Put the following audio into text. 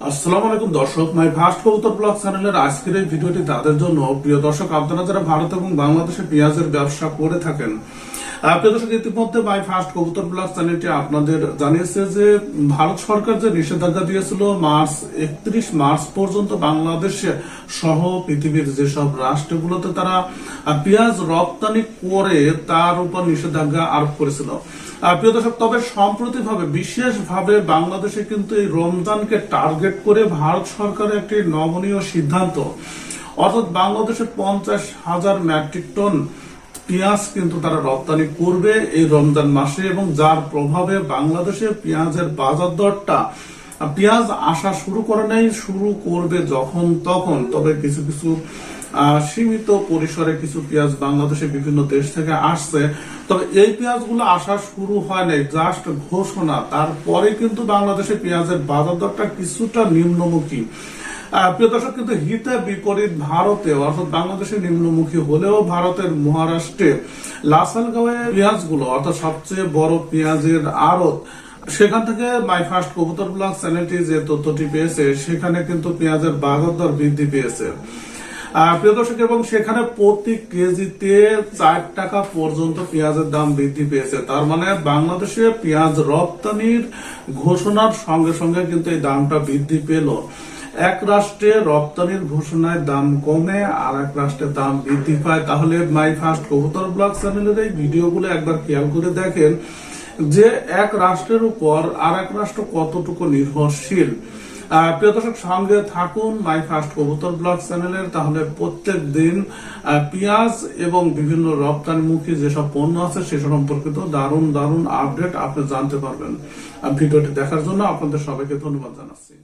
আসসালামু আলাইকুম, দর্শক। মাই ফার্স্ট কবুতর ব্লগ চ্যানেলের আজকের এই ভিডিওটি তাদের জন্য। প্রিয় দর্শক, আপনারা যারা ভারত এবং বাংলাদেশে পেঁয়াজের ব্যবসা করে থাকেন প্রিয় দর্শক ইতিমধ্যে মাই ফার্স্ট কবুতর ব্লগ চ্যানেলটি আপনাদের জানিয়েছে যে, ভারত সরকার যে নিষেধাজ্ঞা দিয়েছিল মার্চ একত্রিশ মার্চ পর্যন্ত বাংলাদেশে সহ পৃথিবীর যেসব রাষ্ট্রগুলোতে তারা পেঁয়াজ রপ্তানি করে, তার উপর নিষেধাজ্ঞা আরোপ করেছিল। প্রিয় দর্শক, তবে বিশেষভাবে বাংলাদেশে কিন্তু এই রমজানকে টার্গেট করে ভারত সরকারের একটি নমনীয় সিদ্ধান্ত। অর্থাৎ বাংলাদেশে পঞ্চাশ হাজার মেট্রিক টন পেঁয়াজ কিন্তু তারা রপ্তানি করবে এই রমজান মাসে এবং যার প্রভাবে বাংলাদেশে পেঁয়াজের বাজার দরটা, পেঁয়াজ আসা শুরু করে নাই, শুরু করবে যখন তখন। তবে কিছু কিছু সীমিত পরিসরে কিছু পেঁয়াজ বাংলাদেশে বিভিন্ন দেশ থেকে আসছে। তবে এই পেঁয়াজগুলো আসা শুরু হয় নাই, জাস্ট ঘোষণা। তারপরে কিন্তু বাংলাদেশে পেঁয়াজের বাজার দরটা কিছুটা নিম্নমুখী। প্রিয় দর্শক, কিন্তু হিতে বিপরীত ভারতে অর্থাৎ বাংলাদেশে নিম্নমুখী হলেও ভারতের মহারাষ্ট্রে লাসালগাঁওয়ে পেঁয়াজগুলো, অর্থাৎ সবচেয়ে বড় পেঁয়াজের আড়ত, সেখান থেকে মাই ফার্স্ট কবুতর ব্লগ চ্যানেলটি যে তথ্যটি পেয়েছে, সেখানে কিন্তু পেঁয়াজের বাজার দর বৃদ্ধি পেয়েছে। প্রিয় দর্শক, এবং সেখানে প্রতি কেজিতে চার টাকা পর্যন্ত পেঁয়াজের দাম বৃদ্ধি পেয়েছে। তার মানে বাংলাদেশে পেঁয়াজ রপ্তানির ঘোষণার সঙ্গে সঙ্গে কিন্তু এই দামটা বৃদ্ধি পেল। এক রাষ্ট্রে রপ্তানির ঘোষণায় দাম কমে, আর এক রাষ্ট্রের দাম বৃদ্ধি পায়। তাহলে মাই ফার্স্ট কবুতর ব্লগ চ্যানেলের এই ভিডিওগুলো একবার খেয়াল করে দেখেন যে এক রাষ্ট্রের উপর আর এক রাষ্ট্র কতটুকু নির্ভরশীল। সঙ্গে থাকুন মাই ফার্স্ট কবুতর ব্লগ চ্যানেলের। তাহলে প্রত্যেক দিন পেঁয়াজ এবং বিভিন্ন রপ্তানিমুখী যেসব পণ্য আছে সেসব সম্পর্কিত দারুণ দারুণ আপডেট আপনি জানতে পারবেন। ভিডিওটি দেখার জন্য আপনাদের সবাইকে ধন্যবাদ জানাচ্ছি।